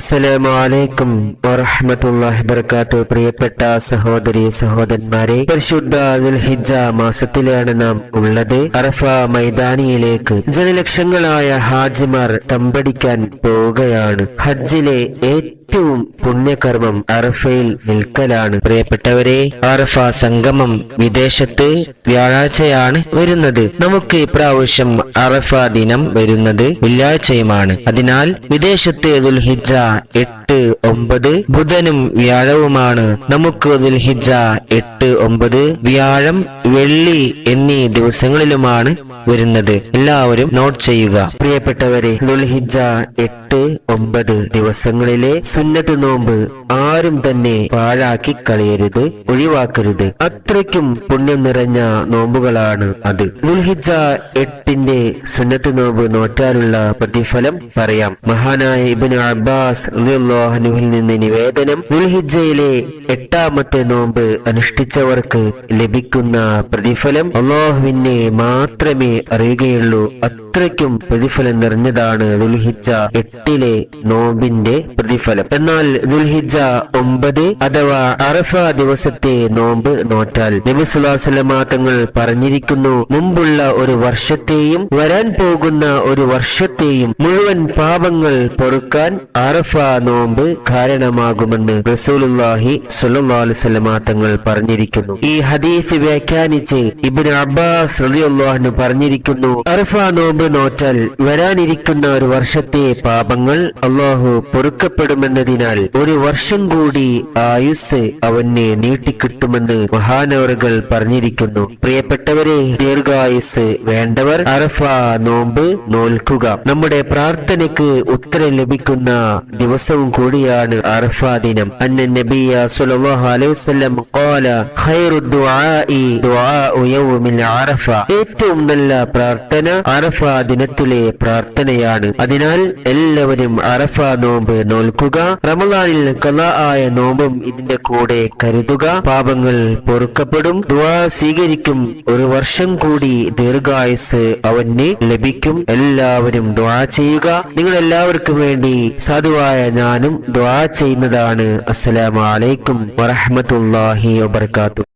അസ്സലാമലൈക്കും വറഹമത്തല്ലാഹി വബർക്കാത്തു പ്രിയപ്പെട്ട സഹോദരി സഹോദരന്മാരെ പരിശുദ്ധ ഹിജ മാസത്തിലാണ് നാം ഉള്ളത്. അറഫ മൈതാനിയിലേക്ക് ജനലക്ഷങ്ങളായ ഹാജിമാർ തമ്പടിക്കാൻ പോവുകയാണ്. ഹജ്ജിലെ ഏറ്റവും പുണ്യകർമ്മം അറഫയിൽ നിൽക്കലാണ്. പ്രിയപ്പെട്ടവരെ അറഫ സംഗമം വിദേശത്ത് വ്യാഴാഴ്ചയാണ് വരുന്നത്. നമുക്ക് ഇപ്രാവശ്യം അറഫ ദിനം വരുന്നത് വെള്ളിയാഴ്ചയുമാണ്. അതിനാൽ വിദേശത്ത് ദുൽഹിജ എട്ട് ഒമ്പത് ബുധനും വ്യാഴവുമാണ്. നമുക്ക് ദുൽഹിജ എട്ട് ഒമ്പത് വ്യാഴം വെള്ളി എന്നീ ദിവസങ്ങളിലുമാണ് വരുന്നത്. എല്ലാവരും നോട്ട് ചെയ്യുക. പ്രിയപ്പെട്ടവരെ ദുൽഹിജ എട്ട് ഒമ്പത് ദിവസങ്ങളിലെ സുന്നത്ത് നോമ്പ് ആരും തന്നെ പാഴാക്കി കളയരുത് ഒഴിവാക്കരുത്. അത്രയ്ക്കും പുണ്യം നിറഞ്ഞ നോമ്പുകളാണ് അത്. ദുൽഹിജ എട്ടിന്റെ സുന്നത്ത് നോമ്പ് നോറ്റാനുള്ള പ്രതിഫലം പറയാം. മഹാനായ ഇബിൻ അബ്ബാസ് അബ്ബാസ്ഹനുവിൽ നിന്ന് നിവേദനം ദുൽഹിജയിലെ എട്ടാമത്തെ നോമ്പ് അനുഷ്ഠിച്ചവർക്ക് ലഭിക്കുന്ന പ്രതിഫലം അള്ളാഹുവിനെ മാത്രമേ അറിയുകയുള്ളൂ. അത്രയ്ക്കും പ്രതിഫലം നിറഞ്ഞതാണ് ദുൽഹിജ എട്ടിലെ നോമ്പിന്റെ പ്രതിഫലം. എന്നാൽ ദുൽഹിജ ഒമ്പത് അഥവാ അറഫ ദിവസത്തെ നോമ്പ് നോറ്റാൽ നബി തങ്ങൾ പറഞ്ഞിരിക്കുന്നു മുമ്പുള്ള ഒരു വർഷത്തെയും വരാൻ പോകുന്ന ഒരു വർഷത്തെയും മുഴുവൻ പാപങ്ങൾ പൊറുക്കാൻ അറഫ നോമ്പ് കാരണമാകുമെന്ന് റസൂലുല്ലാഹി സുല്ലാസ്ലമ തങ്ങൾ പറഞ്ഞിരിക്കുന്നു. ഈ ഹദീസ് വ്യാഖ്യാനിച്ച് ഇബിൻ അബ്ബാസ് റളിയല്ലാഹു പറഞ്ഞിരിക്കുന്നു അറഫ നോമ്പ് നോറ്റാൽ വരാനിരിക്കുന്ന ഒരു വർഷത്തെ പാപങ്ങൾ അള്ളാഹു പൊറുക്കപ്പെടുമെന്നതിനാൽ ഒരു വർഷം കൂടി ആയുസ് അവന് നീട്ടിക്കിട്ടുമെന്ന് മഹാനവറുകൾ പറഞ്ഞിരിക്കുന്നു. പ്രിയപ്പെട്ടവരെ ദീർഘായുസ് വേണ്ടവർ അറഫ നോമ്പ് നോൽക്കുക. നമ്മുടെ പ്രാർത്ഥനയ്ക്ക് ഉത്തരം ലഭിക്കുന്ന ദിവസവും കൂടിയാണ് അറഫ ദിനം. അന്ന നബിയ സല്ലല്ലാഹു അലൈഹി ഖൈറു ദുആഇ ദുആഉ യൗമിൽ ഏറ്റവും നല്ല പ്രാർത്ഥന അറഫ ദിനത്തിലെ പ്രാർത്ഥനയാണ്. അതിനാൽ എല്ലാവരും അറഫ നോമ്പ് നോൽക്കുക. റമദാനിൽ കല ആയ നോമ്പും ഇതിന്റെ കൂടെ കരുതുക. പാപങ്ങൾ പൊറുക്കപ്പെടും. ദുആ സ്വീകരിക്കും. ഒരു വർഷം കൂടി ദീർഘായുസ് അവന് ലഭിക്കും. എല്ലാവരും ദ്വാ ചെയ്യുക. നിങ്ങൾ എല്ലാവർക്കും വേണ്ടി സാധുവായ ഞാനും ദ്വാ ചെയ്യുന്നതാണ്. അസ്സലാമലൈക്കും അലൈക്കും വറഹ്മത്തുള്ളാഹി വബർക്കാത്തു